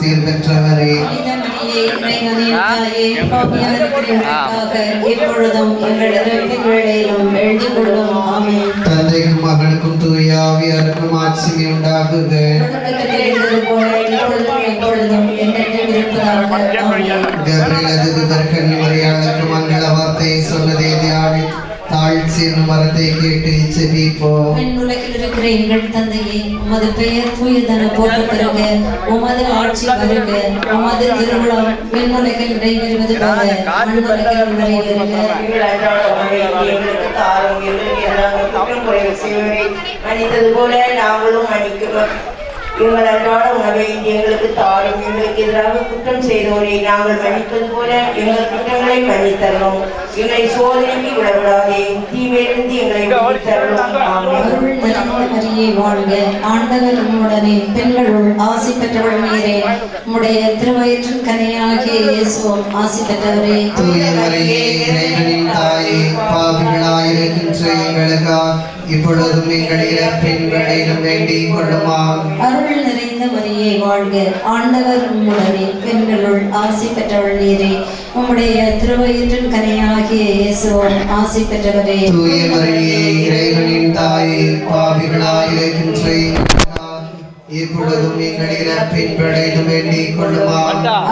பெற்றவரே ஆமென். தந்தைக்கும் மகனுக்கும் தூய ஆவியாருக்கும் ஆட்சிமை உண்டாகுக. எப்பொழுதும் அதுதர் கன்னிமரியாளுக்கு மங்கள வார்த்தையை சொன்னதே தியானி தாழ்ச்சி என்னும் மரத்தை கேட்டு செபிப்போம் விண்ணுலகில் இருக்கிற எங்கள் தந்தையே உமது பெயர் தூயதன பெறுக. உமது ஆட்சி வருக. உமது திருவிழம் விண்ணுலகில் நிறைவேறுவது போல மண்ணுலகில் நிறைவேறுக எங்கள் மன்னித்தது போல நாங்களும் மன்னிக்கிறோம் எங்கள் அன்றாட உணவை எங்களுக்கு தாரும் எங்களுக்கு எதிராக குற்றம் செய்தோரை நாங்கள் மன்னிப்பது போல எங்கள் குற்றங்களை மன்னித்தரணும். எங்களை சோதனைக்கு விடவிடாதே தீமையிலிருந்து எங்களை வாழ்க. ஆண்டவர் உம்முடனே பெண்களுள் ஆசி பெற்றவள் நீரே. உம்முடைய திருவயிற்றின் கனியாகிய இயேசுவும் ஆசி பெற்றவரே. தூய மரியே இறைவனின் தாயே பாவிகளாயிருக்கின்ற எங்களுக்காக இப்பொழுதும் எங்கள் இறப்பின் வேளையிலும் வேண்டிக் கொள்ளுமா? அருள் நிறைந்த மரியே வாழ்க. ஆண்டவர் உம்முடனே. பெண்களுள் ஆசி பெற்றவள் நீரே. உம்முடைய திருவயிற்றின் கனியாகிய இயேசுவும் ஆசி பெற்றவரே. தூய மரியே இறைவனின் தாயே பாவிகளாயிருக்கின்ற இப்பொழுதும் எங்கள் இறப்பின் வேளையிலும் வேண்டிக் கொள்ளுமா?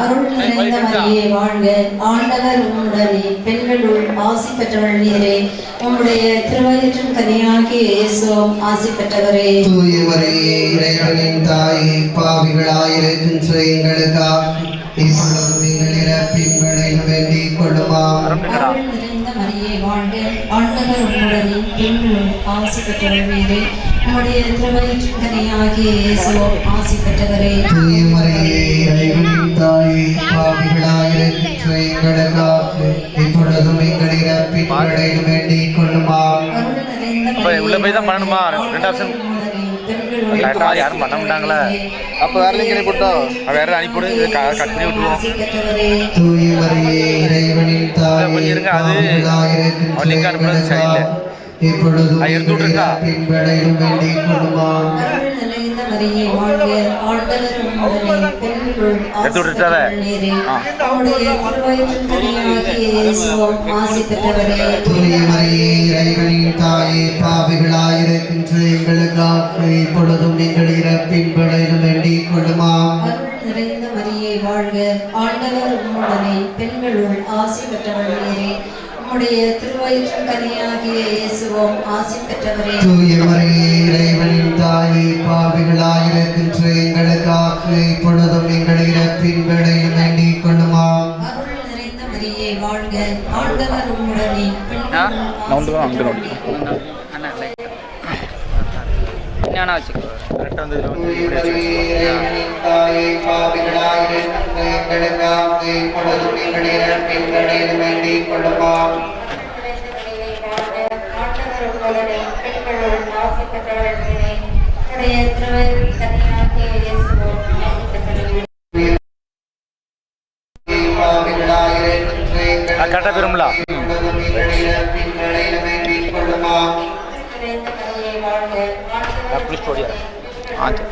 அருள் நிறைந்த மரியே வாழ்க. ஆண்டவர் உம்முடனே பெண்களுள் ஆசி பெற்றவள் நீரே. உம்முடைய திருவயிற்றின் கனியாகிய இயேசுவும் ஆசி பெற்றவரே. தூய மரியே இறைவனின் தாயே பாவிகளாயிருக்கின்ற எங்களுக்காக இப்பொழுதும் எங்கள் இறப்பின் வேண்டிக் கொள்ளுமா அருள் நிறைந்த மரியே வாழ்க. ஆண்டவர் ஆசி ஆசி பெற்றவரே. தூய மரியே இறைவனின் தாயே பாவிகளாயிருக்கின்ற எங்களுக்காக இப்பொழுதும் எங்கள் இறப்பின் வேண்டிக் கொள்ளுமா? இப்ப உள்ள போய் தான் பண்ணணுமா? ரெண்டு கரெக்டா யாரும் பண்ண மாட்டாங்களா. அப்போ வேற லிங்க் போட்டோம்? வேற அனுப்பிவிடு கட் பண்ணி விட்டுருவோம். கொஞ்சம் இருங்க, அது பாவிகளாயிருக்கின்ற அவன் link அனுப்புறது சரியில்லை. எங்களுக்காக இப்பொழுதும் அது எடுத்து எங்கள் விட்டுருக்கா? இறப்பின் வேண்டிக் கொள்ளுமா தாயே பாவிகளாயிருக்கின்ற எங்களுக்காக இப்பொழுதும் இறப்பின் வேண்டிக் கொள்ளுமா வாழ்க. ஆண்டவர் உம்முடனே பெண்களுள் ஆசி பெற்றவள் நீரே. உம்முடைய திருவயிற்றின் கனியாகிய இயேசுவும் ஆசி பெற்றவரே. தூய மரியே இறைவனின் தாயே பாவிகளாயிருக்கின்ற எங்களுக்காக இப்பொழுதும் எங்கள் இறப்பின் வேண்டிக் கொள்ளுமா அருள் நிறைந்த மரியே வாழ்க. ஆண்டவர் உம்முடனே பெண்களுள் ஆசி நோண்டி ஞானா வச்சுக்கோ. கரெக்டாக வந்து இதில் வந்து தூய இப்படி வச்சு மரியே வச்சுக்கோ. இறைவனின் தாயே பாவிகளாயிருக்கின்ற எங்களுக்காக இப்பொழுதும் எங்கள் இறப்பின் வேளையிலும் வேண்டிக் கொள்ளுமா பாவிகளாயிருக்கின்ற ஆ, கரெக்டா பெறும்ல? அப்படி ஸ்டோரியா ஆச்சு